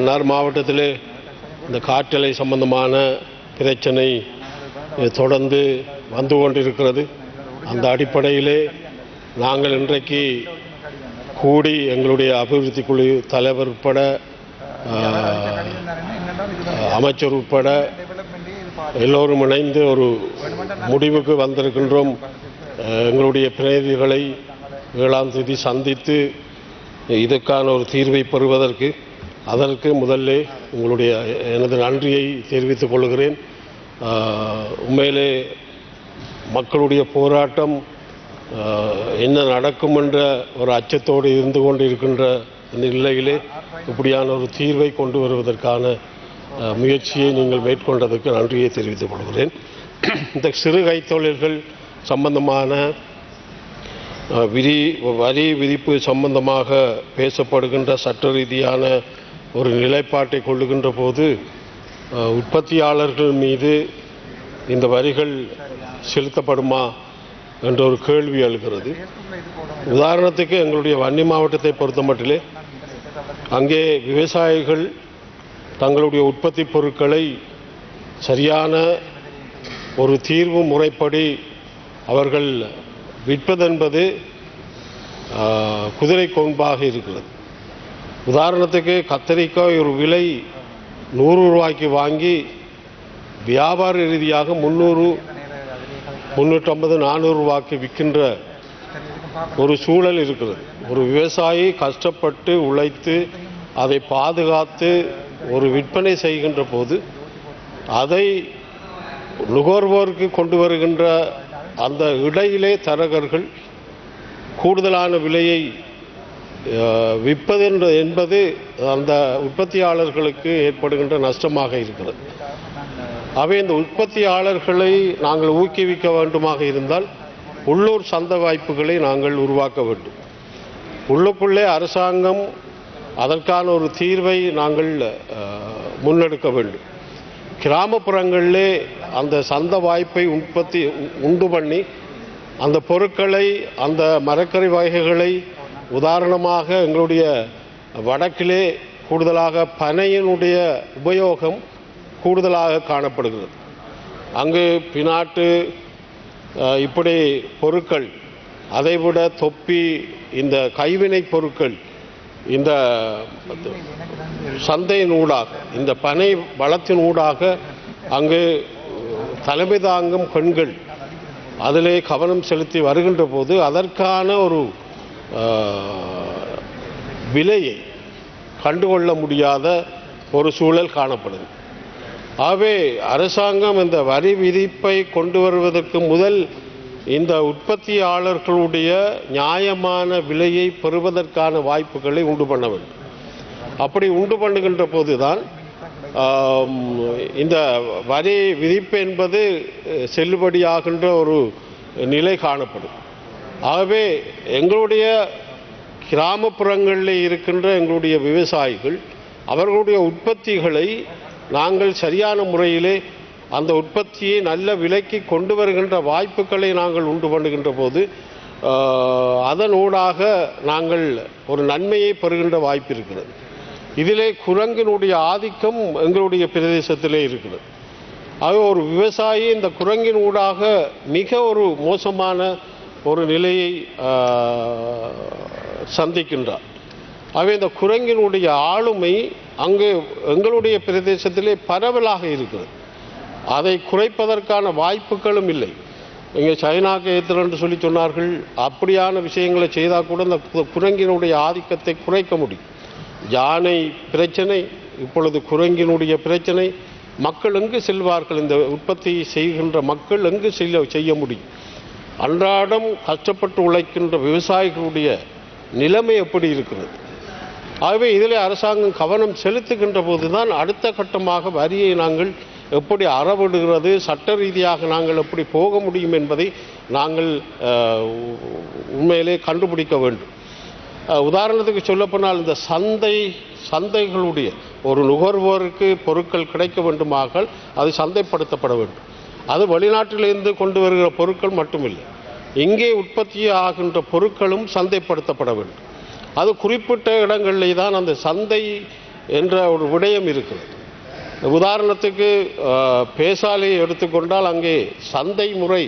மன்னார் மாவட்டத்தில் இந்த காற்றலை சம்பந்தமான பிரச்சனை தொடர்ந்து வந்து கொண்டிருக்கிறது. அந்த அடிப்படையிலே நாங்கள் இன்றைக்கு கூடி எங்களுடைய அபிவிருத்தி குழு தலைவர் உட்பட அமைச்சர் உட்பட எல்லோரும் இணைந்து ஒரு முடிவுக்கு வந்திருக்கின்றோம். எங்களுடைய பிரதிநிதிகளை ஏழாம் தேதி சந்தித்து இதற்கான ஒரு தீர்வை பெறுவதற்கு அதற்கு முதல்ல உங்களுடைய எனது நன்றியை தெரிவித்துக் கொள்கிறேன். உண்மையிலே மக்களுடைய போராட்டம் என்ன நடக்கும் என்ற ஒரு அச்சத்தோடு இருந்து கொண்டு இருக்கின்ற நிலையிலே இப்படியான ஒரு தீர்வை கொண்டு வருவதற்கான முயற்சியை நீங்கள் மேற்கொண்டதற்கு நன்றியை தெரிவித்துக் கொள்கிறேன். இந்த சிறு கைத்தொழில்கள் சம்பந்தமான விதி வரி விதிப்பு சம்பந்தமாக பேசப்படுகின்ற சட்ட ரீதியான ஒரு நிலைப்பாட்டை கொள்ளுகின்ற போது உற்பத்தியாளர்கள் மீது இந்த வரிகள் செலுத்தப்படுமா என்ற ஒரு கேள்வி எழுகிறது. உதாரணத்துக்கு எங்களுடைய வன்னி மாவட்டத்தை பொறுத்த மட்டிலே அங்கே விவசாயிகள் தங்களுடைய உற்பத்தி பொருட்களை சரியான ஒரு தீர்வு முறைப்படி அவர்கள் விற்பதென்பது குதிரை கொம்பாக இருக்கிறது. உதாரணத்துக்கு கத்தரிக்காய் ஒரு விலை நூறு ரூபாய்க்கு வாங்கி வியாபார ரீதியாக முந்நூறு முந்நூற்றம்பது நானூறு ரூபாய்க்கு விற்கின்ற ஒரு சூழல் இருக்கிறது ஒரு விவசாயி கஷ்டப்பட்டு உழைத்து அதை பாதுகாத்து ஒரு விற்பனை செய்கின்ற போது அதை நுகர்வோருக்கு கொண்டு வருகின்ற அந்த இடையிலே தரகர்கள் கூடுதலான விலையை விற்பது என்ற- என்பது அந்த உற்பத்தியாளர்களுக்கு ஏற்படுகின்ற நஷ்டமாக இருக்கிறது. அவை இந்த உற்பத்தியாளர்களை நாங்கள் ஊக்குவிக்க வேண்டுமாக இருந்தால் உள்ளூர் சந்தை வாய்ப்புகளை நாங்கள் உருவாக்க வேண்டும். உள்ளுக்குள்ளே அரசாங்கம் அதற்கான ஒரு தீர்வை நாங்கள் முன்னெடுக்க வேண்டும். கிராமப்புறங்களிலே அந்த சந்தை வாய்ப்பை உற்பத்தி உ- உண்டு பண்ணி அந்த பொருட்களை அந்த மரக்கறி வகைகளை உதாரணமாக எங்களுடைய வடக்கிலே கூடுதலாக பனையினுடைய உபயோகம் கூடுதலாக காணப்படுகிறது. அங்கு பினாட்டு இப்படி பொருட்கள் அதைவிட தொப்பி இந்த கைவினை பொருட்கள் இந்த சந்தையின் ஊடாக இந்த பனை வளத்தின் ஊடாக அங்கு தலைமை தாங்கும் பெண்கள் அதிலே கவனம் செலுத்தி வருகின்ற போது அதற்கான ஒரு விலையை கண்டுகொள்ள முடியாத ஒரு சூழல் காணப்படுது. ஆகவே அரசாங்கம் இந்த வரி விதிப்பை கொண்டு வருவதற்கு முதல் இந்த உற்பத்தியாளர்களுடைய நியாயமான விலையை பெறுவதற்கான வாய்ப்புகளை உண்டு பண்ண வேண்டும். அப்படி உண்டு பண்ணுகின்ற போதுதான் இந்த வரி விதிப்பு என்பது செல்லுபடியாகின்ற ஒரு நிலை காணப்படும். ஆகவே எங்களுடைய கிராமப்புறங்களில் இருக்கின்ற எங்களுடைய விவசாயிகள் அவர்களுடைய உற்பத்திகளை நாங்கள் சரியான முறையிலே அந்த உற்பத்தியை நல்ல விலைக்கு கொண்டு வருகின்ற வாய்ப்புகளை நாங்கள் உண்டு பண்ணுகின்ற போது அதனூடாக நாங்கள் ஒரு நன்மையை பெறுகின்ற வாய்ப்பு இருக்கிறது. இதிலே குரங்கினுடைய ஆதிக்கம் எங்களுடைய பிரதேசத்திலே இருக்கிறது ஆக ஒரு விவசாயி இந்த குரங்கின் ஊடாக மிக ஒரு மோசமான ஒரு நிலையை சந்திக்கின்றார். ஆகவே இந்த குரங்கினுடைய ஆளுமை அங்கே எங்களுடைய பிரதேசத்திலே பரவலாக இருக்கிறது. அதை குறைப்பதற்கான வாய்ப்புகளும் இல்லை. இங்கே சைனாக்கு ஏத்தல் என்று சொல்லி சொன்னார்கள் அப்படியான விஷயங்களை செய்தால் கூட இந்த குரங்கினுடைய ஆதிக்கத்தை குறைக்க முடியும். யானை பிரச்சனை இப்பொழுது குரங்கினுடைய பிரச்சனை மக்கள் எங்கு செல்வார்கள்? இந்த உற்பத்தி செய்கின்ற மக்கள் எங்கு செய்ய செய்ய முடியும்? அன்றாடம் கஷ்டப்பட்டு உழைக்கின்ற விவசாயிகளுடைய நிலைமை எப்படி இருக்கிறது? ஆகவே இதில் அரசாங்கம் கவனம் செலுத்துகின்ற போதுதான் அடுத்த கட்டமாக வரியை நாங்கள் எப்படி அறவிடுகிறது சட்ட ரீதியாக நாங்கள் எப்படி போக முடியும் என்பதை நாங்கள் உண்மையிலே கண்டுபிடிக்க வேண்டும். உதாரணத்துக்கு சொல்லப்போனால் இந்த சந்தை சந்தைகளுடைய ஒரு நுகர்வோருக்கு பொருட்கள் கிடைக்க வேண்டுமாக அது சந்தைப்படுத்தப்பட வேண்டும். அது வெளிநாட்டிலிருந்து கொண்டு வருகிற பொருட்கள் மட்டுமில்லை. இங்கே உற்பத்தி ஆகின்ற பொருட்களும் சந்தைப்படுத்தப்பட வேண்டும். அது குறிப்பிட்ட இடங்களிலே தான் அந்த சந்தை என்ற ஒரு விடயம் இருக்கிறது. உதாரணத்துக்கு பேசாலை பேசாலையை எடுத்துக்கொண்டால் அங்கே சந்தை முறை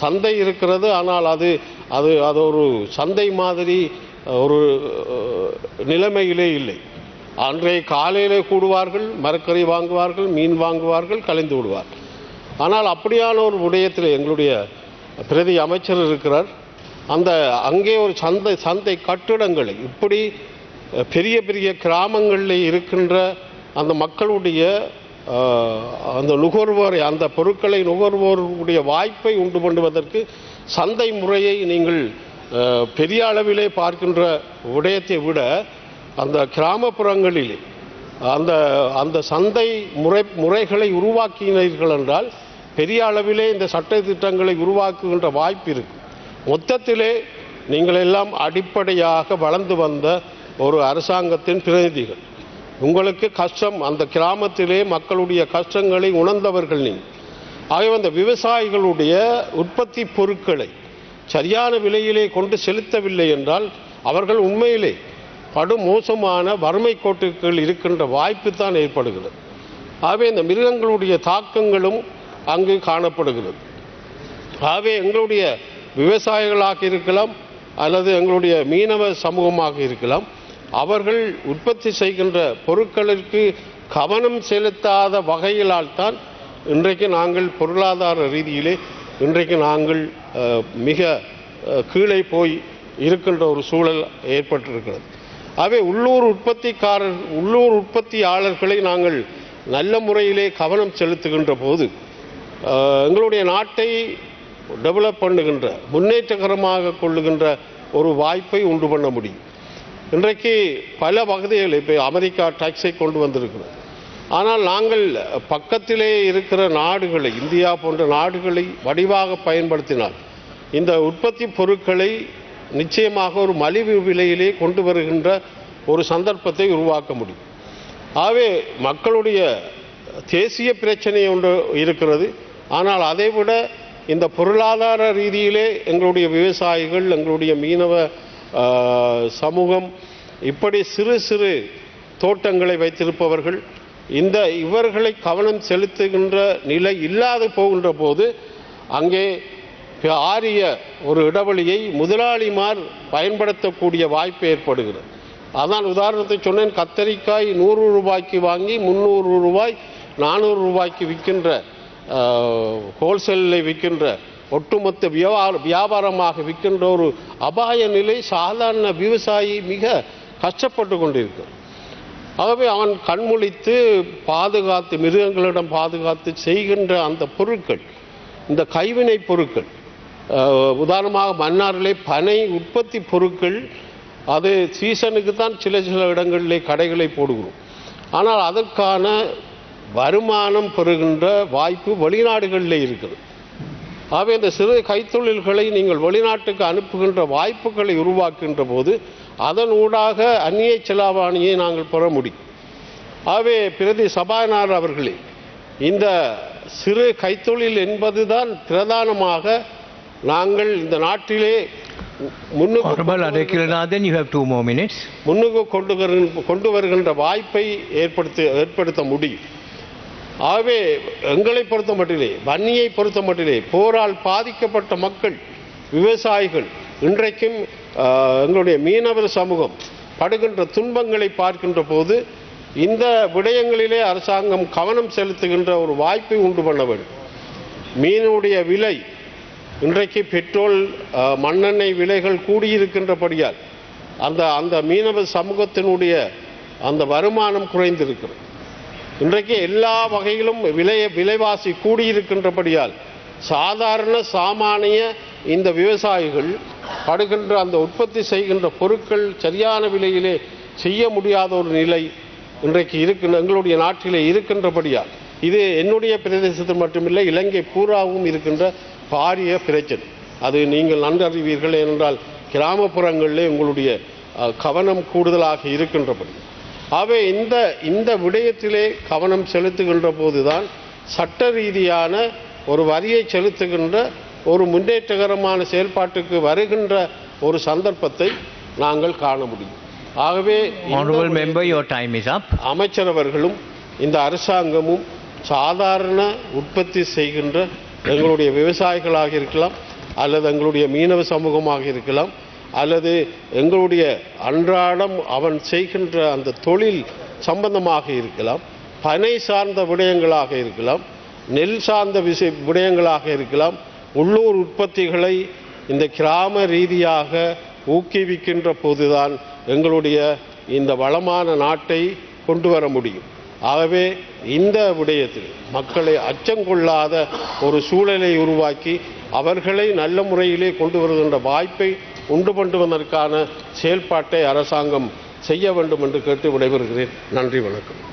சந்தை இருக்கிறது. ஆனால் அது அது அது ஒரு சந்தை மாதிரி ஒரு நிலைமையிலே இல்லை. அன்றைய காலையிலே கூடுவார்கள் மரக்கறி வாங்குவார்கள் மீன் வாங்குவார்கள் கலைந்து விடுவார்கள். ஆனால் அப்படியான ஒரு விடயத்தில் எங்களுடைய பிரதி அமைச்சர் இருக்கிறார். அந்த அங்கே ஒரு சந்தை சந்தை கட்டிடங்களை இப்படி பெரிய பெரிய கிராமங்களில் இருக்கின்ற அந்த மக்களுடைய அந்த நுகர்வோரை அந்த பொருட்களை நுகர்வோருடைய வாய்ப்பை உண்டு பண்ணுவதற்கு சந்தை முறையை நீங்கள் பெரிய அளவிலே பார்க்கின்ற விடயத்தை விட அந்த கிராமப்புறங்களில் அந்த அந்த சந்தை முறை முறைகளை உருவாக்கினீர்கள் என்றால் பெரிய அளவிலே இந்த சட்ட திட்டங்களை உருவாக்குகின்ற வாய்ப்பு இருக்கு மொத்தத்திலே நீங்கள் எல்லாம் அடிப்படையாக வளர்ந்து வந்த ஒரு அரசாங்கத்தின் பிரதிநிதிகள். உங்களுக்கு கஷ்டம் அந்த கிராமத்திலே மக்களுடைய கஷ்டங்களை உணர்ந்தவர்கள் நீங்கள் ஆகவே அந்த விவசாயிகளுடைய உற்பத்தி பொருட்களை சரியான விலையிலே கொண்டு செலுத்தவில்லை என்றால் அவர்கள் உண்மையிலே படு மோசமான வறுமை கோட்டுக்கள் இருக்கின்ற வாய்ப்பு தான் ஏற்படுகிறது. ஆகவே இந்த மிருகங்களுடைய தாக்கங்களும் அங்கு காணப்படுகிறது. ஆகவே எங்களுடைய விவசாயிகளாக இருக்கலாம் அல்லது எங்களுடைய மீனவ சமூகமாக இருக்கலாம் அவர்கள் உற்பத்தி செய்கின்ற பொருட்களுக்கு கவனம் செலுத்தாத வகையிலால் தான் இன்றைக்கு நாங்கள் பொருளாதார ரீதியிலே இன்றைக்கு நாங்கள் மிக கீழே போய் இருக்கின்ற ஒரு சூழல் ஏற்பட்டிருக்கிறது. ஆகவே உள்ளூர் உற்பத்திக்காரர் உள்ளூர் உற்பத்தியாளர்களை நாங்கள் நல்ல முறையிலே கவனம் செலுத்துகின்ற போது எங்களுடைய நாட்டை டெவலப் பண்ணுகின்ற முன்னேற்றகரமாக கொள்ளுகின்ற ஒரு வாய்ப்பை உண்டு பண்ண முடியும். இன்றைக்கு பல பகுதிகள் இப்போ அமெரிக்கா டாக்ஸை கொண்டு வந்திருக்கிறோம் ஆனால் நாங்கள் பக்கத்திலே இருக்கிற நாடுகளை இந்தியா போன்ற நாடுகளை வடிவாக பயன்படுத்தினால் இந்த உற்பத்தி பொருட்களை நிச்சயமாக ஒரு மலிவு விலையிலே கொண்டு வருகின்ற ஒரு சந்தர்ப்பத்தை உருவாக்க முடியும். ஆகவே மக்களுடைய தேசிய பிரச்சனை ஒன்று இருக்கிறது. ஆனால் அதைவிட இந்த பொருளாதார ரீதியிலே எங்களுடைய விவசாயிகள் எங்களுடைய மீனவ சமூகம் இப்படி சிறு சிறு தோட்டங்களை வைத்திருப்பவர்கள் இந்த இவர்களை கவனம் செலுத்துகின்ற நிலை இல்லாது போகின்ற போது அங்கே ஆரிய ஒரு இடைவெளியை முதலாளிமார் பயன்படுத்தக்கூடிய வாய்ப்பு ஏற்படுகிறது. அதான் உதாரணத்தை சொன்னேன் கத்தரிக்காய் நூறு ரூபாய்க்கு வாங்கி முந்நூறு ரூபாய் நானூறு ரூபாய்க்கு விற்கின்ற ஹோல்சேலில் விற்கின்ற ஒட்டுமொத்த வியாபார வியாபாரமாக விற்கின்ற ஒரு அபாய நிலை சாதாரண விவசாயி மிக கஷ்டப்பட்டு கொண்டிருக்கும் ஆகவே அவன் கண்முழித்து பாதுகாத்து மிருகங்களிடம் பாதுகாத்து செய்கின்ற அந்த பொருட்கள் இந்த கைவினை பொருட்கள் உதாரணமாக மன்னாரிலே பனை உற்பத்தி பொருட்கள் அது சீசனுக்கு தான் சில சில இடங்களிலே கடைகளை போடுகிறோம். ஆனால் அதற்கான வருமானம் பெறுகின்ற வாய்ப்பு வெளிநாடுகளிலே இருக்குது. ஆகவே இந்த சிறு கைத்தொழில்களை நீங்கள் வெளிநாட்டுக்கு அனுப்புகின்ற வாய்ப்புகளை உருவாக்குகின்ற போது அதன் ஊடாக அந்நிய செலாவணியை நாங்கள் பெற முடியும். ஆகவே பிரதி சபாநாயகர் அவர்களே இந்த சிறு கைத்தொழில் என்பதுதான் பிரதானமாக நாங்கள் இந்த நாட்டிலே முன்னுக்கு கொண்டு வருகின்ற வாய்ப்பை ஏற்படுத்த ஏற்படுத்த முடியும். ஆகவே எங்களை பொறுத்த மட்டிலே வன்னியை பொறுத்த மட்டிலே போரால் பாதிக்கப்பட்ட மக்கள் விவசாயிகள் இன்றைக்கும் எங்களுடைய மீனவர் சமூகம் படுகின்ற துன்பங்களை பார்க்கின்ற போது இந்த விடயங்களிலே அரசாங்கம் கவனம் செலுத்துகின்ற ஒரு வாய்ப்பை உண்டு பண்ண வேண்டும். மீனுடைய விலை இன்றைக்கு பெட்ரோல் மண்ணெண்ணெய் விலைகள் கூடியிருக்கின்றபடியால் அந்த அந்த மீனவ சமூகத்தினுடைய அந்த வருமானம் குறைந்திருக்கிறது. இன்றைக்கு எல்லா வகையிலும் விலை விலைவாசி கூடியிருக்கின்றபடியால் சாதாரண சாமானிய இந்த விவசாயிகள் படுகின்ற அந்த உற்பத்தி செய்கின்ற பொருட்கள் சரியான விலையிலே செய்ய முடியாத ஒரு நிலை இன்றைக்கு இருக்கின்ற எங்களுடைய நாட்டிலே இருக்கின்றபடியால். இது என்னுடைய பிரதேசத்தில் மட்டுமில்லை இலங்கை பூராவும் இருக்கின்ற பாரிய பிரச்சனை. அது நீங்கள் நன்கறிவீர்கள் ஏனென்றால் கிராமப்புறங்களிலே உங்களுடைய கவனம் கூடுதலாக இருக்கின்றபடி. ஆகவே இந்த இந்த விடயத்திலே கவனம் செலுத்துகின்ற போதுதான் சட்ட ரீதியான ஒரு வரியை செலுத்துகின்ற ஒரு முன்னேற்றகரமான செயல்பாட்டுக்கு வருகின்ற ஒரு சந்தர்ப்பத்தை நாங்கள் காண முடியும் ஆகவே. அமைச்சரவர்களும் இந்த அரசாங்கமும் சாதாரண உற்பத்தி செய்கின்ற எங்களுடைய விவசாயிகளாக இருக்கலாம் அல்லது எங்களுடைய மீனவ சமூகமாக இருக்கலாம் அல்லது எங்களுடைய அன்றாடம் அவன் செய்கின்ற அந்த தொழில் சம்பந்தமாக இருக்கலாம் பனை சார்ந்த விடயங்களாக இருக்கலாம் நெல் சார்ந்த விஷய விடயங்களாக இருக்கலாம் உள்ளூர் உற்பத்திகளை இந்த கிராம ரீதியாக ஊக்குவிக்கின்ற போதுதான் எங்களுடைய இந்த வளமான நாட்டை கொண்டு வர முடியும். ஆகவே இந்த விடயத்தில் மக்களை அச்சங்கொள்ளாத ஒரு சூழலை உருவாக்கி அவர்களை நல்ல முறையிலே கொண்டு வருகின்ற வாய்ப்பை உண்டு பண்ணுவதற்கான செயல்பாட்டை அரசாங்கம் செய்ய வேண்டும் என்று கேட்டு விடைபெறுகிறேன். நன்றி வணக்கம்.